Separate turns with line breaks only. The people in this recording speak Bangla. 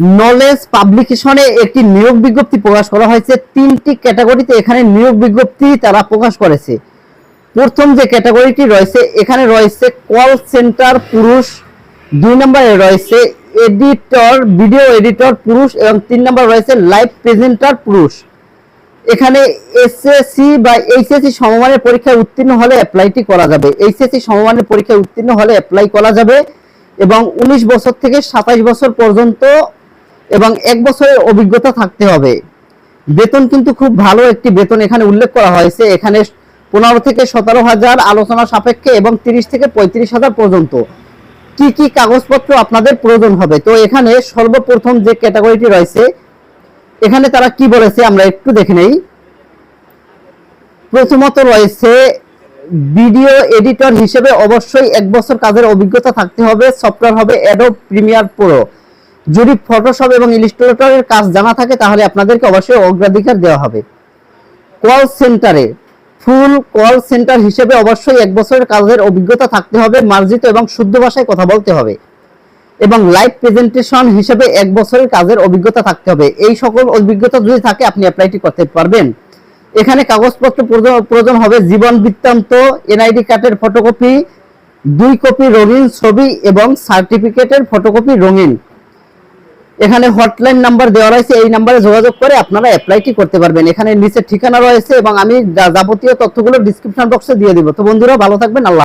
নলেজ পাবলিকেশনে একটি নিয়োগ বিজ্ঞপ্তি প্রকাশ করা হয়েছে। তিনটি ক্যাটাগরিতে এখানে নিয়োগ বিজ্ঞপ্তি তারা প্রকাশ করেছে। প্রথম যে ক্যাটাগরিটি রয়েছে, এখানে রয়েছে কল সেন্টার পুরুষ, দুই নম্বরে রয়েছে এডিটর ভিডিও এডিটর পুরুষ এবং তিন নম্বর রয়েছে লাইভ প্রেজেন্টার পুরুষ। এখানে এসএসসি বা এইচএসসি সমমানের পরীক্ষায় উত্তীর্ণ হলে অ্যাপ্লাইটি করা যাবে। এইচএসসি সমমানের পরীক্ষায় উত্তীর্ণ হলে অ্যাপ্লাই করা যাবে এবং ১৯ বছর থেকে ২৭ বছর পর্যন্ত এবং এক বছরের অভিজ্ঞতা থাকতে হবে। বেতন কিন্তু খুব ভালো একটি বেতন এখানে উল্লেখ করা হয়েছে। এখানে পনেরো থেকে সতেরো হাজার আলোচনা সাপেক্ষে এবং তিরিশ থেকে পঁয়ত্রিশ হাজার পর্যন্ত। কি কি কাগজপত্র আপনাদের প্রয়োজন হবে? তো এখানে সর্বপ্রথম যে ক্যাটাগরিটি রয়েছে, এখানে তারা কি বলেছে আমরা একটু দেখে নেই। প্রথমত রয়েছে, ভিডিও এডিটর হিসেবে অবশ্যই এক বছর কাজের অভিজ্ঞতা থাকতে হবে। সফটওয়্যার হবে অ্যাডোব প্রিমিয়ার প্রো যদি ফটোশপ এবং ইলিস্ট্রেটরের কাজ জানা থাকে, তাহলে আপনাদেরকে অবশ্যই অগ্রাধিকার দেওয়া হবে। কল সেন্টারে ফুল কল সেন্টার হিসেবে অবশ্যই এক বছরের কাজের অভিজ্ঞতা থাকতে হবে, মার্জিত এবং শুদ্ধ ভাষায় কথা বলতে হবে। এবং লাইভ প্রেজেন্টেশন হিসেবে এক বছরের কাজের অভিজ্ঞতা থাকতে হবে। এই সকল অভিজ্ঞতা যদি থাকে, আপনি অ্যাপ্লাইটি করতে পারবেন। এখানে কাগজপত্র প্রয়োজন- হবে জীবন বৃত্তান্ত এনআইডি কার্ডের ফটোকপি দুই কপি রঙিন ছবি এবং সার্টিফিকেটের ফটোকপি রঙিন। এখানে হটলাইন নাম্বার দেওয়া রয়েছে, এই নাম্বারে যোগাযোগ করে আপনারা অ্যাপ্লাইটি করতে পারবেন। এখানে নিচে ঠিকানা রয়েছে এবং আমি যাবতীয় তথ্যগুলো ডিসক্রিপশন বক্সে দিয়ে দিব। তো বন্ধুরা, ভালো থাকবেন, আল্লাহ